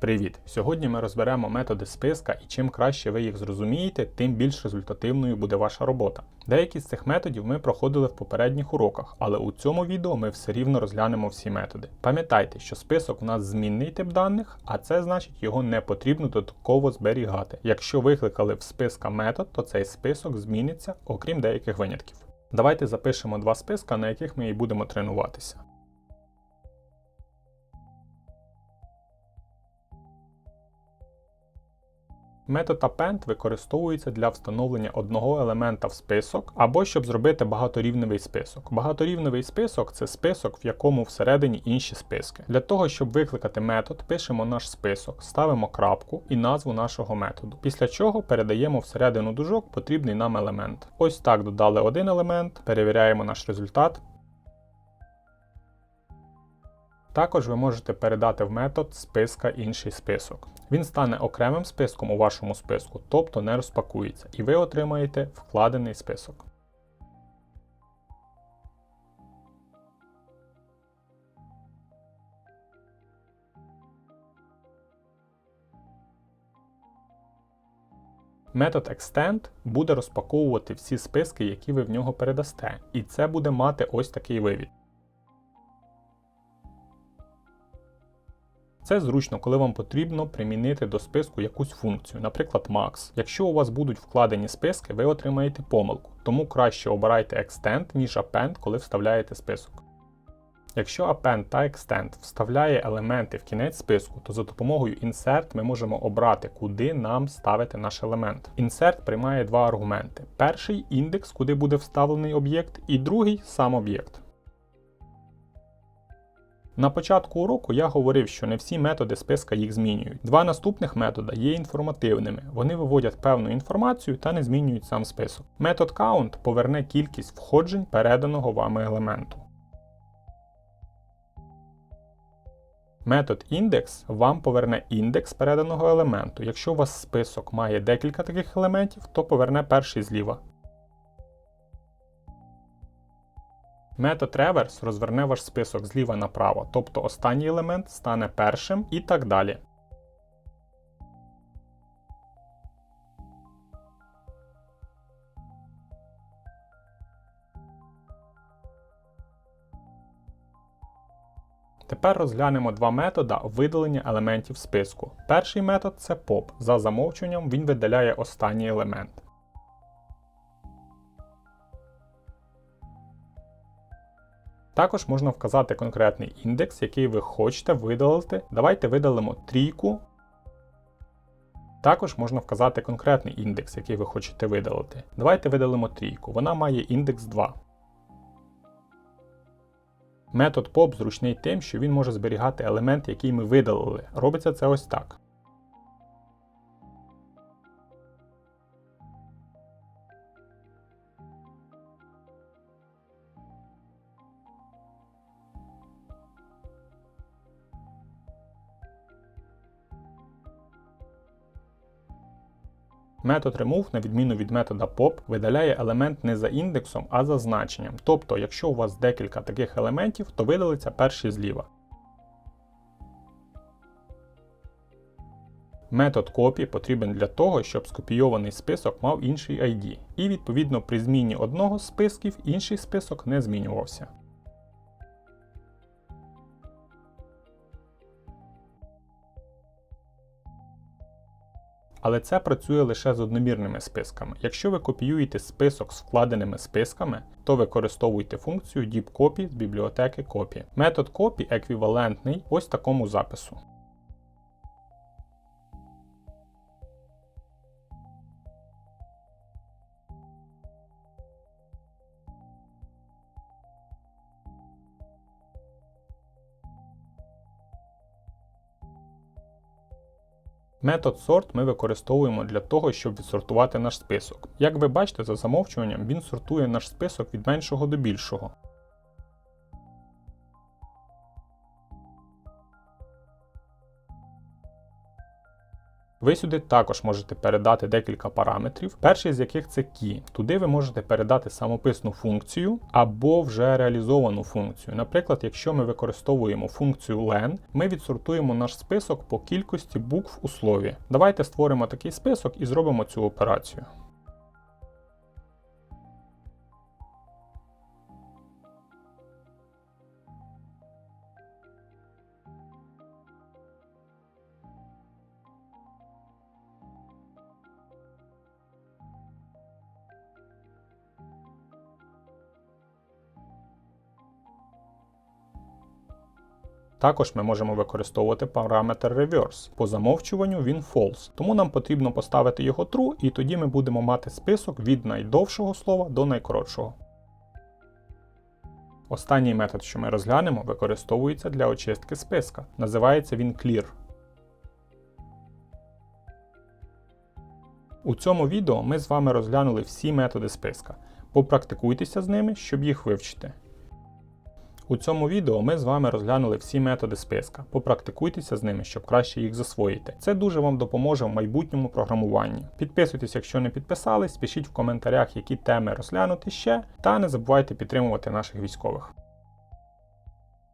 Привіт! Сьогодні ми розберемо методи списка і чим краще ви їх зрозумієте, тим більш результативною буде ваша робота. Деякі з цих методів ми проходили в попередніх уроках, але у цьому відео ми все рівно розглянемо всі методи. Пам'ятайте, що список у нас змінний тип даних, а це значить його не потрібно додатково зберігати. Якщо викликали в списка метод, то цей список зміниться, окрім деяких винятків. Давайте запишемо два списка, на яких ми і будемо тренуватися. Метод append використовується для встановлення одного елемента в список або щоб зробити багаторівневий список. Багаторівневий список це список, в якому всередині інші списки. Для того, щоб викликати метод, пишемо наш список, ставимо крапку і назву нашого методу. Після чого передаємо всередину дужок потрібний нам елемент. Ось так додали один елемент, перевіряємо наш результат. Також ви можете передати в метод списка інший список. Він стане окремим списком у вашому списку, тобто не розпакується, і ви отримаєте вкладений список. Метод extend буде розпаковувати всі списки, які ви в нього передасте, і це буде мати ось такий вивід. Це зручно, коли вам потрібно примінити до списку якусь функцію, наприклад, max. Якщо у вас будуть вкладені списки, ви отримаєте помилку, тому краще обирайте extend, ніж append, коли вставляєте список. Якщо append та extend вставляє елементи в кінець списку, то за допомогою insert ми можемо обрати, куди нам ставити наш елемент. Insert приймає два аргументи: перший індекс, куди буде вставлений об'єкт, і другий сам об'єкт. На початку уроку я говорив, що не всі методи списка їх змінюють. Два наступних метода є інформативними. Вони виводять певну інформацію та не змінюють сам список. Метод count поверне кількість входжень переданого вами елементу. Метод індекс вам поверне індекс переданого елементу. Якщо у вас список має декілька таких елементів, то поверне перший зліва. Метод реверс розверне ваш список зліва направо, тобто останній елемент стане першим і так далі. Тепер розглянемо два метода видалення елементів списку. Перший метод це POP. За замовчуванням він видаляє останній елемент. Також можна вказати конкретний індекс, який ви хочете видалити. Давайте видалимо трійку. Також можна вказати конкретний індекс, який ви хочете видалити. Давайте видалимо трійку. Вона має індекс 2. Метод POP зручний тим, що він може зберігати елемент, який ми видалили. Робиться це ось так. Метод remove, на відміну від метода pop, видаляє елемент не за індексом, а за значенням. Тобто, якщо у вас декілька таких елементів, то видалиться перший зліва. Метод copy потрібен для того, щоб скопійований список мав інший ID. І відповідно при зміні одного з списків інший список не змінювався. Але це працює лише з одномірними списками. Якщо ви копіюєте список з вкладеними списками, то використовуйте функцію deepcopy з бібліотеки copy. Метод copy еквівалентний ось такому запису. Метод сорт ми використовуємо для того, щоб відсортувати наш список. Як ви бачите, за замовчуванням він сортує наш список від меншого до більшого. Ви сюди також можете передати декілька параметрів, перший з яких це key. Туди ви можете передати самописну функцію або вже реалізовану функцію. Наприклад, якщо ми використовуємо функцію len, ми відсортуємо наш список по кількості букв у слові. Давайте створимо такий список і зробимо цю операцію. Також ми можемо використовувати параметр reverse. По замовчуванню він false, тому нам потрібно поставити його true, і тоді ми будемо мати список від найдовшого слова до найкоротшого. Останній метод, що ми розглянемо, використовується для очистки списка. Називається він clear. У цьому відео ми з вами розглянули всі методи списка. Попрактикуйтеся з ними, щоб їх вивчити. У цьому відео ми з вами розглянули всі методи списка. Попрактикуйтеся з ними, щоб краще їх засвоїти. Це дуже вам допоможе в майбутньому програмуванні. Підписуйтесь, якщо не підписались, пишіть в коментарях, які теми розглянути ще, та не забувайте підтримувати наших військових.